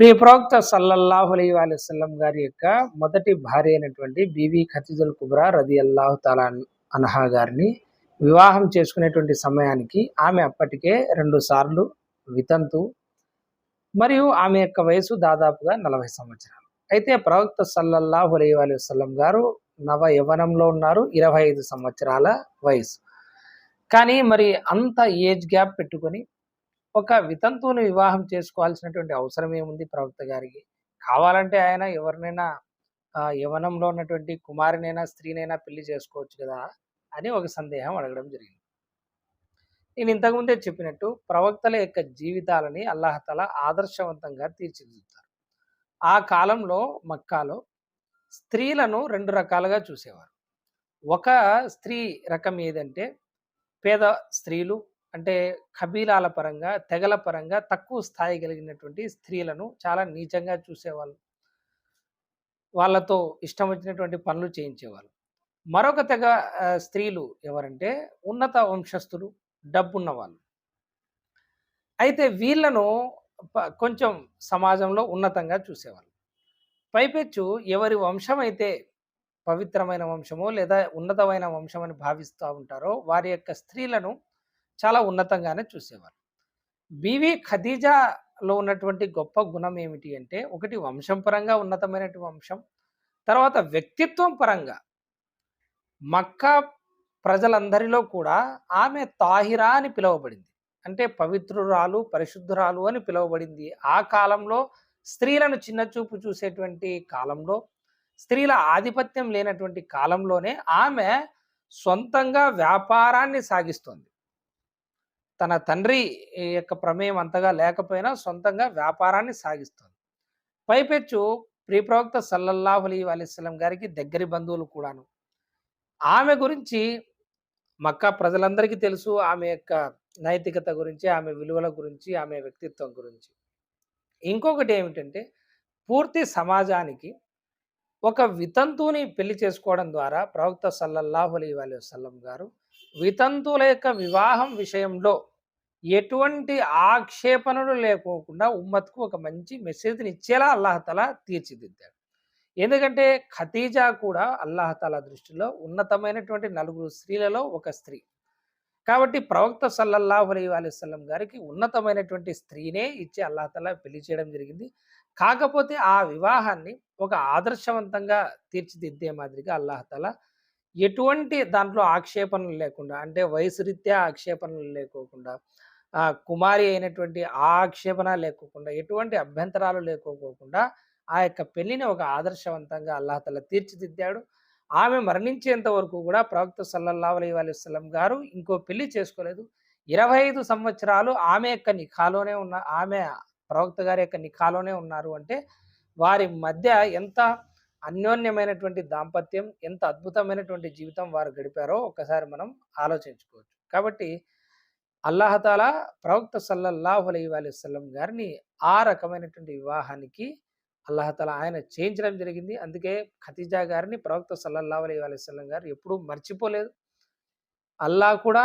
ప్రియ ప్రవక్త సల్లల్లాహు అలీ వసల్లం గారి యొక్క మొదటి భార్య అయినటువంటి బీవీ ఖతీజుల్ కుబ్రా రది అల్లాహు తాలా అనహా గారిని వివాహం చేసుకునేటువంటి సమయానికి ఆమె అప్పటికే రెండు సార్లు వితంతు మరియు ఆమె యొక్క వయసు దాదాపుగా నలభై సంవత్సరాలు. అయితే ప్రవక్త సల్లల్లాహు అలీ వసల్లం గారు నవ యవనంలో ఉన్నారు ఇరవై ఐదు సంవత్సరాల వయసు కానీ మరి అంత ఏజ్ గ్యాప్ పెట్టుకొని ఒక వితంతువుని వివాహం చేసుకోవాల్సినటువంటి అవసరం ఏముంది ప్రవక్త గారికి? కావాలంటే ఆయన ఎవరినైనా యవనంలో ఉన్నటువంటి కుమారినైనా స్త్రీనైనా పెళ్ళి చేసుకోవచ్చు కదా అని ఒక సందేహం అడగడం జరిగింది. నేను ఇంతకుముందే చెప్పినట్టు ప్రవక్తల యొక్క జీవితాలని అల్లాహతల ఆదర్శవంతంగా తీర్చిదిద్దుతారు. ఆ కాలంలో మక్కాలో స్త్రీలను రెండు రకాలుగా చూసేవారు. ఒక స్త్రీ రకం ఏదంటే పేద స్త్రీలు అంటే కబీలాల పరంగా తెగల పరంగా తక్కువ స్థాయి కలిగినటువంటి స్త్రీలను చాలా నీచంగా చూసేవాళ్ళు. వాళ్ళతో ఇష్టం వచ్చినటువంటి పనులు చేయించేవాళ్ళు. మరొక తెగ స్త్రీలు ఎవరంటే ఉన్నత వంశస్థులు డబ్బున్న వాళ్ళు అయితే వీళ్ళను కొంచెం సమాజంలో ఉన్నతంగా చూసేవాళ్ళు. పైపెచ్చు ఎవరి వంశం అయితే పవిత్రమైన వంశమో లేదా ఉన్నతమైన వంశం అని భావిస్తూ ఉంటారో వారి యొక్క స్త్రీలను చాలా ఉన్నతంగానే చూసేవారు. బివి ఖదీజాలో ఉన్నటువంటి గొప్ప గుణం ఏమిటి అంటే ఒకటి వంశం పరంగా ఉన్నతమైనటువంటి వంశం తర్వాత వ్యక్తిత్వం పరంగా మక్కా ప్రజలందరిలో కూడా ఆమె తాహిరా అని పిలువబడింది. అంటే పవిత్రురాలు పరిశుద్ధురాలు అని పిలువబడింది. ఆ కాలంలో స్త్రీలను చిన్నచూపు చూసేటువంటి కాలంలో స్త్రీల ఆధిపత్యం లేనటువంటి కాలంలోనే ఆమె సొంతంగా వ్యాపారాన్ని సాగిస్తుంది. తన తండ్రి యొక్క ప్రమేయం అంతగా లేకపోయినా సొంతంగా వ్యాపారాన్ని సాగిస్తుంది. పైపెచ్చు ప్రియప్రవక్త సల్లల్లాహు అలీ అలీస్లం గారికి దగ్గరి బంధువులు కూడాను. ఆమె గురించి మక్కా ప్రజలందరికీ తెలుసు. ఆమె యొక్క నైతికత గురించి ఆమె విలువల గురించి ఆమె వ్యక్తిత్వం గురించి. ఇంకొకటి ఏమిటంటే పూర్తి సమాజానికి ఒక వితంతువుని పెళ్ళి చేసుకోవడం ద్వారా ప్రవక్త సల్లల్లాహు అలీ వసల్లం గారు వితంతువుల యొక్క వివాహం విషయంలో ఎటువంటి ఆక్షేపణలు లేకోకుండా ఉమ్మత్కు ఒక మంచి మెసేజ్ని ఇచ్చేలా అల్లాహతల తీర్చిదిద్దాడు. ఎందుకంటే ఖతీజా కూడా అల్లాహతల దృష్టిలో ఉన్నతమైనటువంటి నలుగురు స్త్రీలలో ఒక స్త్రీ. కాబట్టి ప్రవక్త సల్లల్లాహు అలీ అలైవల్లం గారికి ఉన్నతమైనటువంటి స్త్రీనే ఇచ్చి అల్లాహతల పెళ్ళి చేయడం జరిగింది. కాకపోతే ఆ వివాహాన్ని ఒక ఆదర్శవంతంగా తీర్చిదిద్దే మాదిరిగా అల్లాహతల ఎటువంటి దాంట్లో ఆక్షేపణలు లేకుండా అంటే వయసు రీత్యా ఆక్షేపణలు లేకోకుండా కుమారి అయినటువంటి ఆక్షేపణ లేకోకుండా ఎటువంటి అభ్యంతరాలు లేకపోకుండా ఆ యొక్క పెళ్ళిని ఒక ఆదర్శవంతంగా అల్లాహతల తీర్చిదిద్దాడు. ఆమె మరణించేంత వరకు కూడా ప్రవక్త సల్లల్లా అలీ సలం గారు ఇంకో పెళ్ళి చేసుకోలేదు. ఇరవై ఐదు సంవత్సరాలు ఆమె యొక్క నిఖాలోనే ఉన్న ఆమె ప్రవక్త గారి యొక్క నిఖాలోనే ఉన్నారు అంటే వారి మధ్య ఎంత అన్యోన్యమైనటువంటి దాంపత్యం ఎంత అద్భుతమైనటువంటి జీవితం వారు గడిపారో ఒకసారి మనం ఆలోచించుకోవచ్చు. కాబట్టి అల్లాహతాల ప్రవక్త సల్లల్లాహు అలీ వసల్లం గారిని ఆ రకమైనటువంటి వివాహానికి అల్లాహతాల ఆయన చేయించడం జరిగింది. అందుకే ఖతీజా గారిని ప్రవక్త సల్లల్లాహు అలీ వసల్లం గారు ఎప్పుడూ మర్చిపోలేదు. అల్లా కూడా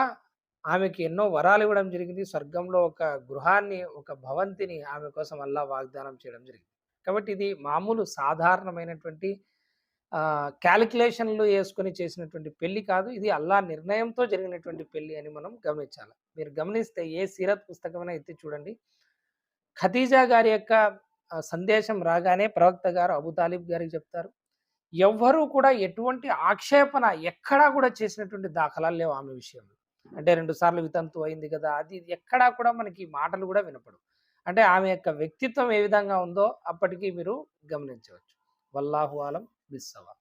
ఆమెకి ఎన్నో వరాలు ఇవ్వడం జరిగింది. స్వర్గంలో ఒక గృహాన్ని ఒక భవంతిని ఆమె కోసం అల్లా వాగ్దానం చేయడం జరిగింది. కాబట్టి ఇది మామూలు సాధారణమైనటువంటి క్యాలిక్యులేషన్లు వేసుకొని చేసినటువంటి పెళ్ళి కాదు. ఇది అల్లా నిర్ణయంతో జరిగినటువంటి పెళ్ళి అని మనం గమనించాలి. మీరు గమనిస్తే ఏ సీరత్ పుస్తకమైనా ఎత్తి చూడండి. ఖతీజా గారి యొక్క సందేశం రాగానే ప్రవక్త గారు అబుతాలిబ్ గారికి చెప్తారు. ఎవ్వరూ కూడా ఎటువంటి ఆక్షేపణ ఎక్కడా కూడా చేసినటువంటి దాఖలాలు లేవు ఆమె విషయంలో. అంటే రెండు సార్లు వితంతు అయింది కదా అది ఎక్కడా కూడా మనకి మాటలు కూడా వినపడు అంటే ఆమె యొక్క వ్యక్తిత్వం ఏ విధంగా ఉందో అప్పటికీ మీరు గమనించవచ్చు. వల్లాహు ఆలం బిస్సవా